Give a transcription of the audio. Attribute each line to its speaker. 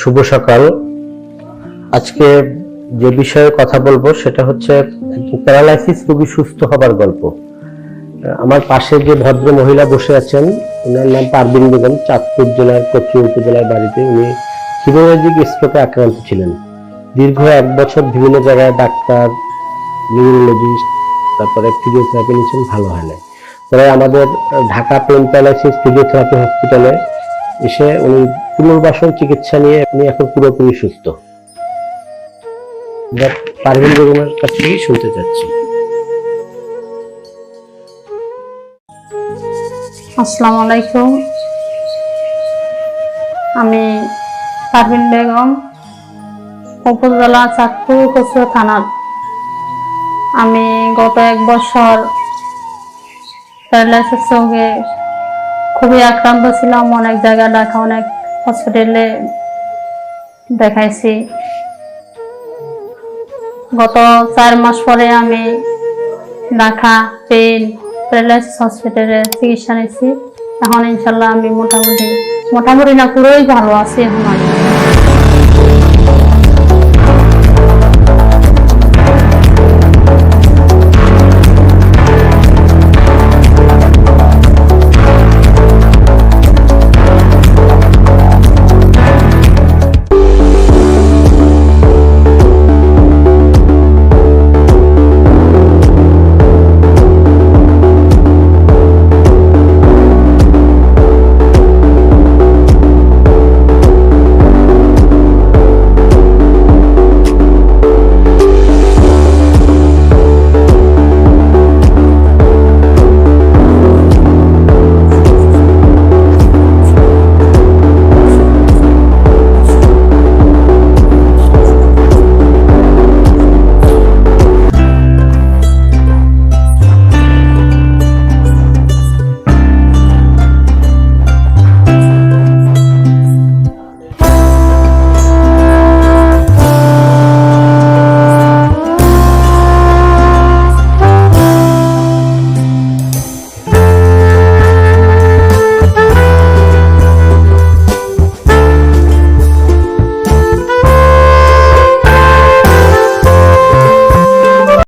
Speaker 1: শুভ সকাল। আজকে যে বিষয়ে কথা বলব সেটা হচ্ছে প্যারালাইসিস রোগী সুস্থ হবার গল্প। আমার পাশে যে ভদ্র মহিলা বসে আছেন ওনার নাম পারবিন বেগম, চাঁদপুর জেলার কচি উপজেলার বাড়িতে উনি হিমোলজিক স্ট্রোকে আক্রান্ত ছিলেন। দীর্ঘ এক বছর বিভিন্ন জায়গায় ডাক্তার নিউরোলজিস্ট তারপরে ফিজিওথেরাপি নিয়েছেন, ভালো হয় না পরে আমাদের ঢাকা পেন প্যারালাইসিস ফিজিওথেরাপি হসপিটালে এসে উনি পুনর্বাসন চিকিৎসা নিয়ে উনি এখন পুরোপুরি সুস্থ। পারভিন বেগমের কাছ থেকেই শুনতে চাচ্ছি।
Speaker 2: আসসালামু আলাইকুম। আমি পারভিন বেগম, উপজেলা চাঁদপুর কচুয়া থানার। আমি গত এক বছর প্যারালাইসিস রোগে খুবই আক্রান্ত ছিলাম, অনেক জায়গায় ডাকা অনেক হসপিটালে দেখাইছি। গত চার মাস পরে আমি ঢাকা পেন প্যারালাইসিস হসপিটালে চিকিৎসা নিচ্ছি এখন ইনশাল্লাহ আমি মোটামুটি মোটামুটি না, পুরোই ভালো আছি এখন আমি